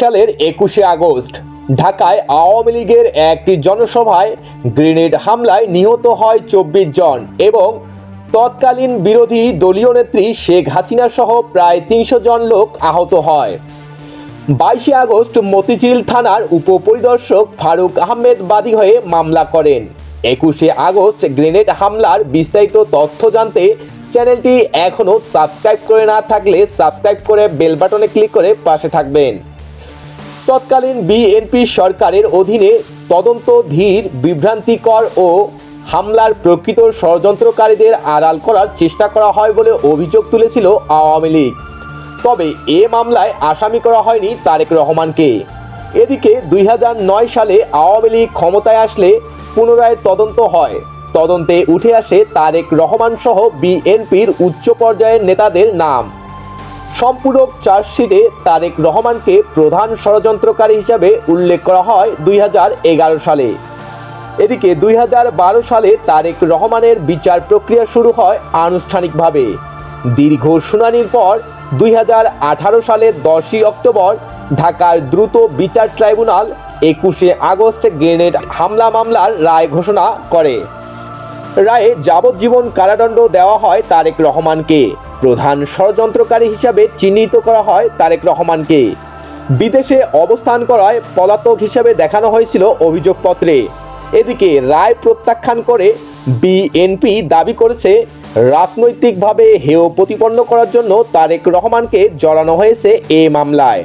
সালের একুশে আগস্ট, ঢাকায় আওয়ামী লীগের একটি জনসভায় গ্রেনেড হামলায় নিহত হয় চব্বিশ জন এবং তৎকালীন বিরোধী দলীয় নেত্রী শেখ হাসিনা সহ প্রায় তিনশো জন লোক আহত হয়। বাইশে আগস্ট মতিঝিল থানার উপপরিদর্শক ফারুক আহমেদ বাদী হয়ে মামলা করেন। একুশে আগস্ট গ্রেনেড হামলার বিস্তারিত তথ্য জানতে চ্যানেলটি এখনও সাবস্ক্রাইব করে না থাকলে সাবস্ক্রাইব করে বেল বাটনে ক্লিক করে পাশে থাকবেন। তৎকালীন বিএনপি সরকারের অধীনে তদন্ত ধীর, বিভ্রান্তিকর ও হামলার প্রকৃত ষড়যন্ত্রকারীদের আড়াল করার চেষ্টা করা হয় বলে অভিযোগ তুলেছিল আওয়ামী লীগ। তবে এ মামলায় আসামি করা হয়নি তারেক রহমানকে। এদিকে দুই হাজার নয় সালে আওয়ামী লীগ ক্ষমতায় আসলে পুনরায় তদন্ত হয়। তদন্তে উঠে আসে তারেক রহমান সহ বিএনপির উচ্চ পর্যায়ের নেতাদের নাম। সম্পূরক চার্জশিটে তারেক রহমানকে প্রধান ষড়যন্ত্রকারী হিসাবে উল্লেখ করা হয় দুই হাজার এগারো সালে। এদিকে দুই হাজার বারো সালে তারেক রহমানের বিচার প্রক্রিয়া শুরু হয় আনুষ্ঠানিকভাবে। দীর্ঘ শুনানির পর দুই সালের দশই অক্টোবর ঢাকার দ্রুত বিচার ট্রাইব্যুনাল একুশে আগস্ট গ্রেনেড হামলা মামলার রায় ঘোষণা করে। রায়ে যাবজ্জীবন কারাদণ্ড দেওয়া হয় তারেক রহমানকে। প্রধান ষড়যন্ত্রকারী হিসাবে চিহ্নিত করা হয় তারেক রহমানকে। বিদেশে অবস্থান করায় পলাতক হিসাবে দেখানো হয়েছিল অভিযোগপত্রে। এদিকে রায় প্রত্যাখ্যান করে বিএনপি দাবি করেছে, রাজনৈতিকভাবে হেয় প্রতিপন্ন করার জন্য তারেক রহমানকে জড়ানো হয়েছে এ মামলায়।